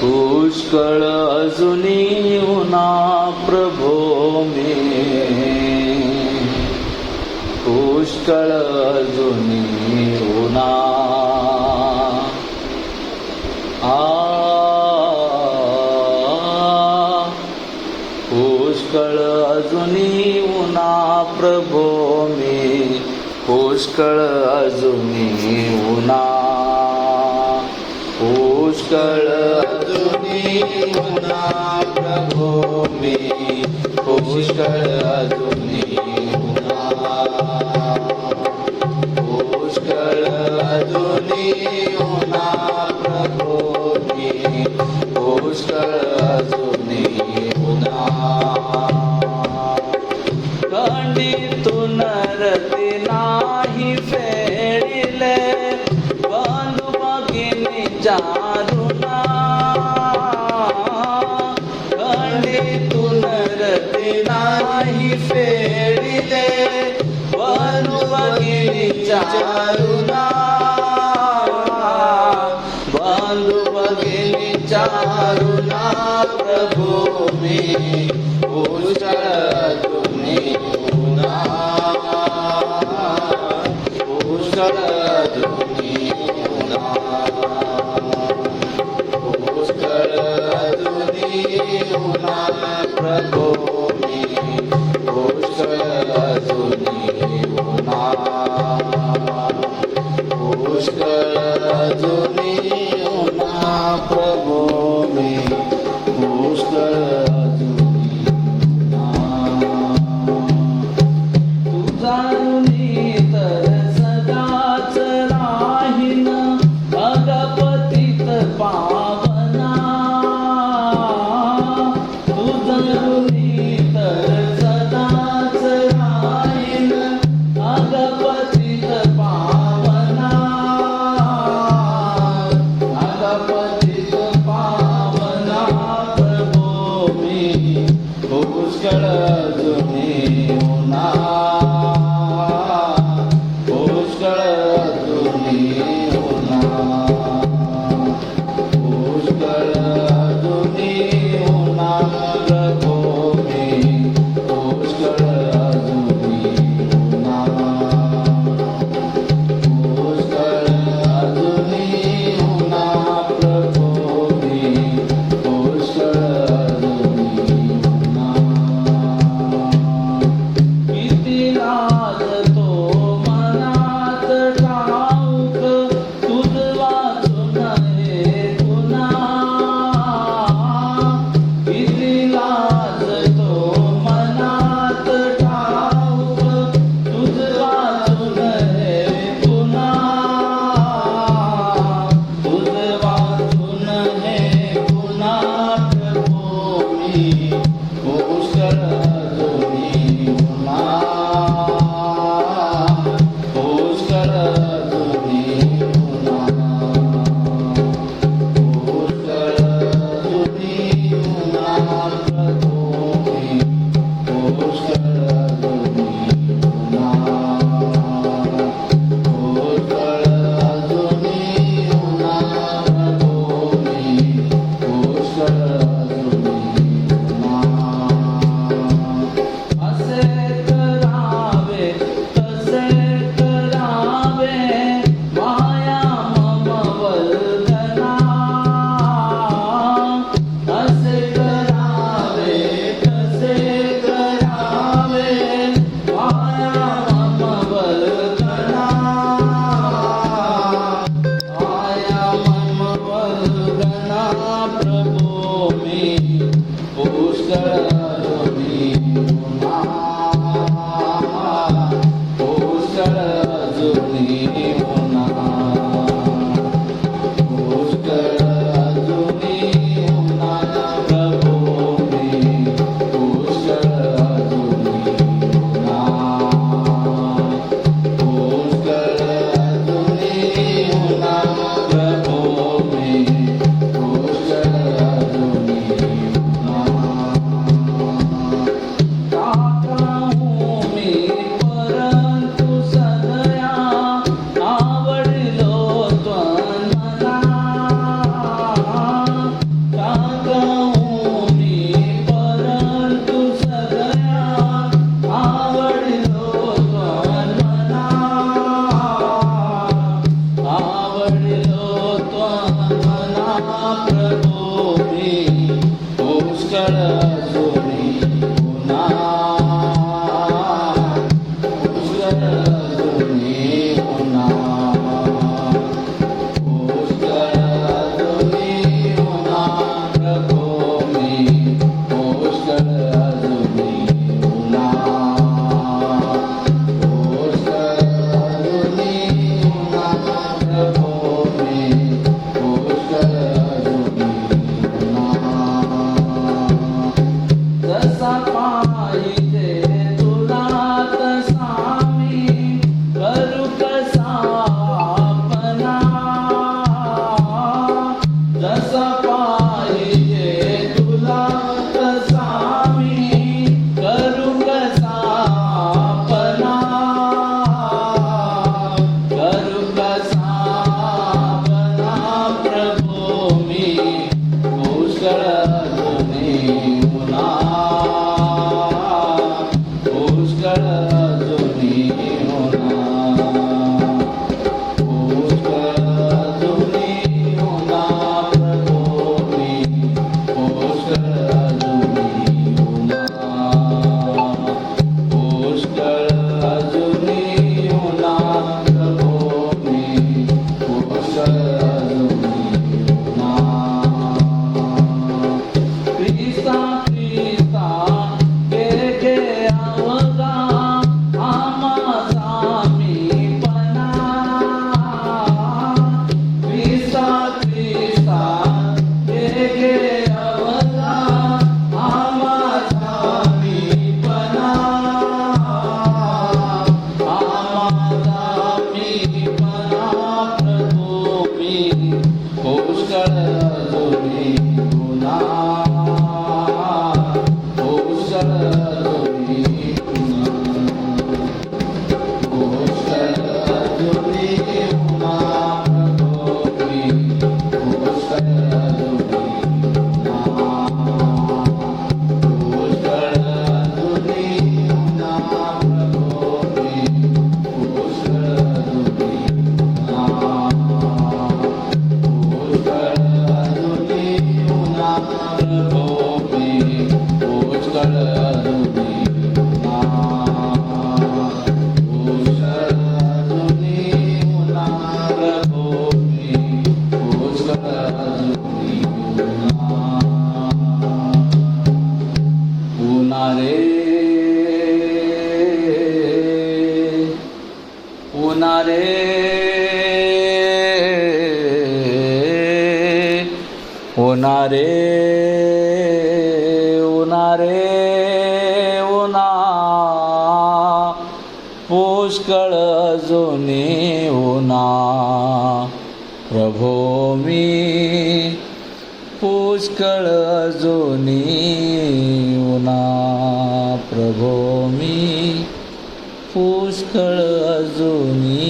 पुष्कळ अजुनी उना प्रभो मे. पुष्कळ अजुनी उना आ पुष्कळ अजुनी उना प्रभो मे. पुष्कळ अजुनी उना पुष्कळ पुन्हा प्रभो मी पुष्कळ अजूनी पुन्हा पुष्कळ अजूनी പേടിലേ വനുവകിരി ചാരുന വനുവകിരി ചാരുന പ്രഭൂമി ഉഷരതുമി ഉഷരതുമി ഉഷരതുമി പ്രഭു Shabbat. Oh, dessa paz. You. उसका जो रे पुना रे होना रे उना रे उना. पुष्कळ जुनी उना. प्रभो मी पुष्कळ जुनी ना प्रभो मी पुष्कळ अजुनी